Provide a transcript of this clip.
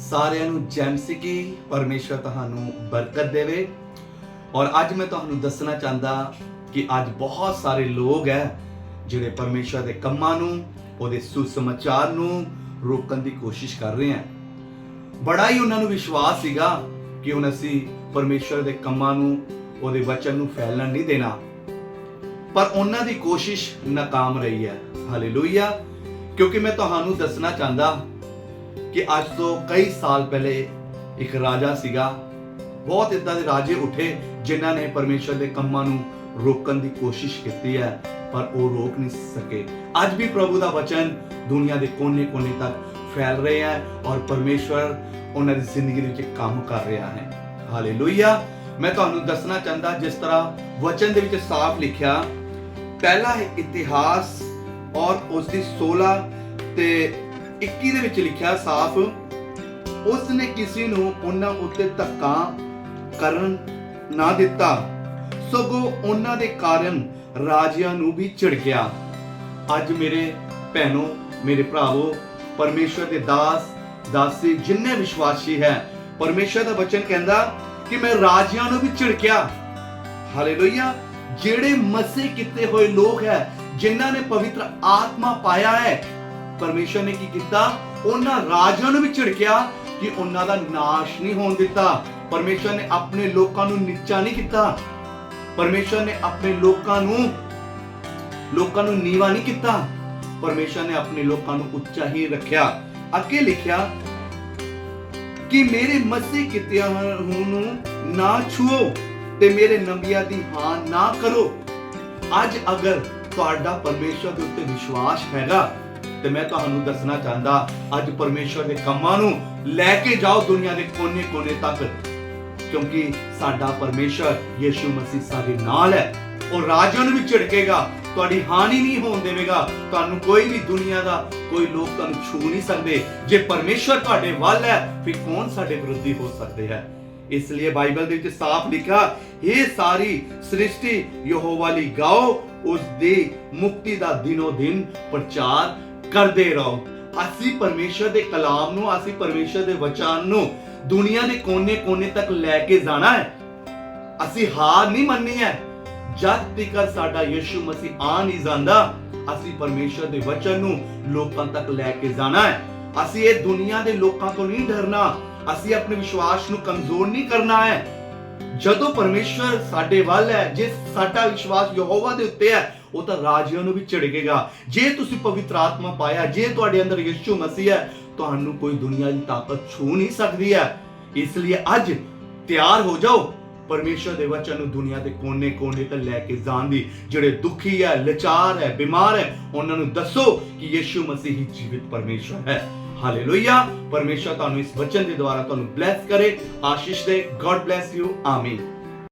ਸਾਰਿਆਂ ਨੂੰ ਜੈਮਸਿਕੀ ਪਰਮੇਸ਼ਰ ਤੁਹਾਨੂੰ ਬਰਕਤ ਦੇਵੇ। ਔਰ ਅੱਜ ਮੈਂ ਤੁਹਾਨੂੰ ਦੱਸਣਾ ਚਾਹੁੰਦਾ ਕਿ ਅੱਜ ਬਹੁਤ ਸਾਰੇ ਲੋਕ ਹੈ ਜਿਹੜੇ ਪਰਮੇਸ਼ਰ ਦੇ ਕੰਮਾਂ ਨੂੰ, ਉਹਦੇ ਸੁਸਮਾਚਾਰ ਨੂੰ ਰੋਕਣ ਦੀ ਕੋਸ਼ਿਸ਼ ਕਰ ਰਹੇ ਹਨ ਬੜਾ ਹੀ ਉਹਨਾਂ ਨੂੰ ਵਿਸ਼ਵਾਸ ਸੀਗਾ ਕਿ ਹੁਣ ਅਸੀਂ ਪਰਮੇਸ਼ਰ ਦੇ ਕੰਮਾਂ ਨੂੰ, ਉਹਦੇ ਵਚਨ ਨੂੰ ਫੈਲਣ ਨਹੀਂ ਦੇਣਾ। ਪਰ ਉਹਨਾਂ ਦੀ ਕੋਸ਼ਿਸ਼ ਨਾਕਾਮ ਰਹੀ ਹੈ ਹਾਲੇਲੂਇਆ ਕਿਉਂਕਿ ਮੈਂ ਤੁਹਾਨੂੰ ਦੱਸਣਾ ਚਾਹੁੰਦਾ ਕਿ ਅੱਜ ਤੋਂ ਕਈ ਸਾਲ ਪਹਿਲੇ ਇੱਕ ਰਾਜਾ ਸੀਗਾ। ਬਹੁਤ ਇਦਾਂ ਦੇ ਰਾਜੇ ਉੱਠੇ ਜਿਨ੍ਹਾਂ ਨੇ ਪਰਮੇਸ਼ਰ ਦੇ ਕੰਮਾਂ ਨੂੰ ਰੋਕਣ ਦੀ ਕੋਸ਼ਿਸ਼ ਕੀਤੀ ਹੈ, ਪਰ ਉਹ ਰੋਕ ਨਹੀਂ ਸਕੇ। ਅੱਜ ਵੀ ਪ੍ਰਭੂ ਦਾ ਵਚਨ ਦੁਨੀਆ ਦੇ ਕੋਨੇ-ਕੋਨੇ ਤੱਕ ਫੈਲ ਰਿਹਾ ਹੈ ਔਰ ਪਰਮੇਸ਼ਵਰ ਉਹਨਾਂ ਦੀ ਜ਼ਿੰਦਗੀ ਦੇ ਵਿੱਚ ਕੰਮ ਕਰ ਰਿਹਾ ਹੈ। ਹਾਲੇਲੂਇਆ ਮੈਂ ਤੁਹਾਨੂੰ ਦੱਸਣਾ ਚਾਹੁੰਦਾ, ਜਿਸ ਤਰ੍ਹਾਂ ਵਚਨ ਦੇ ਵਿੱਚ ਸਾਫ਼ ਲਿਖਿਆ, ਪਹਿਲਾ ਹੈ ਇਤਿਹਾਸ ਔਰ ਉਸ ਦੀ 16 ਤੇ 21 ਦੇ ਵਿੱਚ ਲਿਖਿਆ ਸਾਫ਼ ਉਸ ਨੇ ਕਿਸੇ ਨੂੰ ਉਹਨਾਂ ਉੱਤੇ ਧੱਕਾ ਕਰਨ ਨਾ ਦਿੱਤਾ, ਸਗੋਂ ਉਹਨਾਂ ਦੇ ਕਾਰਨ ਰਾਜਿਆਂ ਨੂੰ ਵੀ ਝਿੜਕਿਆ। ਅੱਜ ਮੇਰੇ ਭੈਣੋ, ਮੇਰੇ ਭਰਾਵੋ ਪਰਮੇਸ਼ਵਰ ਦੇ ਦਾਸ, ਦਾਸੀ ਜਿੰਨੇ ਵਿਸ਼ਵਾਸੀ ਹੈ ਪਰਮੇਸ਼ਵਰ ਦਾ ਬਚਨ ਕਹਿੰਦਾ ਕਿ ਮੈਂ ਰਾਜਿਆਂ ਨੂੰ ਵੀ ਝਿੜਕਿਆ। ਹਾਲੇਲੂਇਆ, ਜਿਹੜੇ ਮਸੇ ਕੀਤੇ ਹੋਏ ਲੋਕ ਹੈ, ਜਿਨ੍ਹਾਂ ਨੇ ਪਵਿੱਤਰ ਆਤਮਾ ਪਾਇਆ ਹੈ ਪਰਮੇਸ਼ਰ ਨੇ ਕੀ ਕੀਤਾ? ਉਹਨਾਂ ਰਾਜਿਆਂ ਨੂੰ ਵੀ ਝਿੜਕਿਆ ਕਿ ਉਹਨਾਂ ਦਾ ਨਾਸ਼ ਨਹੀਂ ਹੋਣ ਦਿੱਤਾ। ਪਰਮੇਸ਼ਰ ਨੇ ਆਪਣੇ ਲੋਕਾਂ ਨੂੰ ਨੀਚਾ ਨਹੀਂ ਕੀਤਾ। ਪਰਮੇਸ਼ਰ ਨੇ ਆਪਣੇ ਲੋਕਾਂ ਨੂੰ ਲੋਕਾਂ ਨੂੰ ਨੀਵਾ ਨਹੀਂ ਕੀਤਾ। ਪਰਮੇਸ਼ਰ ਨੇ ਆਪਣੇ ਲੋਕਾਂ ਨੂੰ ਉੱਚਾ ਹੀ ਰੱਖਿਆ। ਅੱਗੇ ਲਿਖਿਆ ਕਿ ਮੇਰੇ ਮਸੇ ਕੀਤਿਆਂ ਨੂੰ ਨਾ ਛੂਓ ਤੇ ਮੇਰੇ ਨੰਬੀਆਂ ਦੀ ਹਾਂ ਨਾ ਕਰੋ। ਅੱਜ ਅਗਰ ਤੁਹਾਡਾ ਪਰਮੇਸ਼ਰ ਦੇ ਉੱਤੇ ਵਿਸ਼ਵਾਸ ਹੈਗਾ ਤੇ ਮੈਂ ਤੁਹਾਨੂੰ ਦੱਸਣਾ ਚਾਹੁੰਦਾ, ਅੱਜ ਪਰਮੇਸ਼ਰ ਦੇ ਕੰਮਾਂ ਨੂੰ ਲੈ ਕੇ ਜਾਓ ਦੁਨੀਆ ਦੇ ਕੋਨੇ-ਕੋਨੇ ਤੱਕ। ਕਿਉਂਕਿ ਸਾਡਾ ਪਰਮੇਸ਼ਰ ਯੀਸ਼ੂ ਮਸੀਹ ਸਾਡੇ ਨਾਲ ਹੈ। ਉਹ ਰਾਜਿਆਂ ਨੂੰ ਵੀ ਝਿੜਕੇਗਾ, ਤੁਹਾਡੀ ਹਾਨੀ ਨਹੀਂ ਹੋਣ ਦੇਵੇਗਾ। ਤੁਹਾਨੂੰ ਕੋਈ ਵੀ ਦੁਨੀਆ ਦਾ ਕੋਈ ਲੋਕ ਤੁਹਾਨੂੰ ਛੂ ਨਹੀਂ ਸਕਦੇ। ਜੇ ਪਰਮੇਸ਼ਰ ਤੁਹਾਡੇ ਵੱਲ ਹੈ, ਫਿਰ ਕੌਣ ਸਾਡੇ ਵਿਰੋਧੀ ਹੋ ਸਕਦੇ ਹੈ? ਇਸ ਲਈ ਬਾਈਬਲ ਦੇ ਵਿੱਚ ਸਾਫ਼ ਲਿਖਿਆ ਇਹ ਸਾਰੀ ਸ੍ਰਿਸ਼ਟੀ ਯਹੋਵਾ ਲਈ ਗਾਓ ਉਸ ਦੀ ਮੁਕਤੀ ਦਾ ਦਿਨੋ ਦਿਨ ਪ੍ਰਚਾਰ ਕਰਦੇ ਰਹੋ। ਅਸੀਂ ਪਰਮੇਸ਼ਰ ਦੇ ਕਲਾਮ ਨੂੰ, ਅਸੀਂ ਪਰਮੇਸ਼ਰ ਦੇ ਵਚਨ ਨੂੰ ਦੁਨੀਆ ਦੇ ਕੋਨੇ-ਕੋਨੇ ਤੱਕ ਲੈ ਕੇ ਜਾਣਾ ਹੈ। ਅਸੀਂ ਹਾਰ ਨਹੀਂ ਮੰਨਣੀ ਹੈ। ਜਦ ਤੱਕ ਸਾਡਾ ਯਿਸੂ ਮਸੀਹ ਆ ਨਹੀਂ ਜਾਂਦਾ, ਅਸੀਂ ਪਰਮੇਸ਼ਰ ਦੇ ਵਚਨ ਨੂੰ ਲੋਕਾਂ ਤੱਕ ਲੈ ਕੇ ਜਾਣਾ ਹੈ। ਅਸੀਂ ਇਹ ਦੁਨੀਆ ਦੇ ਲੋਕਾਂ ਤੋਂ ਨਹੀਂ ਡਰਨਾ। ਅਸੀਂ ਆਪਣੇ ਵਿਸ਼ਵਾਸ ਨੂੰ ਕਮਜ਼ੋਰ ਨਹੀਂ ਕਰਨਾ ਹੈ। ਜਦੋਂ ਪਰਮੇਸ਼ਰ ਸਾਡੇ ਵੱਲ ਹੈ ਜੇ ਸਾਡਾ ਵਿਸ਼ਵਾਸ ਯਹੋਵਾ ਦੇ ਉੱਤੇ ਹੈ ਉਹ ਤਾਂ ਰਾਜਿਆਂ ਨੂੰ ਵੀ ਝਿੜਕੇਗਾ। ਜੇ ਤੁਸੀਂ ਪਵਿੱਤਰ ਆਤਮਾ ਪਾਇਆ, ਜੇ ਤੁਹਾਡੇ ਅੰਦਰ ਯਿਸੂ ਮਸੀਹ ਹੈ, ਤੁਹਾਨੂੰ ਕੋਈ ਦੁਨੀਆ ਦੀ ਤਾਕਤ ਛੂ ਨਹੀਂ ਸਕਦੀ ਹੈ। ਇਸ ਲਈ ਅੱਜ ਤਿਆਰ ਹੋ ਜਾਓ। ਪਰਮੇਸ਼ਰ ਦੇ ਵਚਨ ਨੂੰ ਦੁਨੀਆ ਦੇ ਕੋਨੇ-ਕੋਨੇ ਤੱਕ ਲੈ ਕੇ ਜਾਣ ਦੀ। ਜਿਹੜੇ ਦੁਖੀ ਹੈ, ਲਾਚਾਰ ਹੈ, ਬਿਮਾਰ ਹੈ, ਉਹਨਾਂ ਨੂੰ ਦੱਸੋ ਕਿ ਯਿਸੂ ਮਸੀਹ ਹੀ ਜੀਵਿਤ ਪਰਮੇਸ਼ਰ ਹੈ। ਹਾਲੇਲੂਇਆ ਪਰਮੇਸ਼ਰ ਤੁਹਾਨੂੰ ਇਸ ਵਚਨ ਦੇ ਦੁਆਰਾ ਤੁਹਾਨੂੰ ਬਲੈਸ ਕਰੇ। ਆਸ਼ੀਸ਼ ਦੇ ਗੋਡ ਬlesਸ ਯੂ ਆਮੀਨ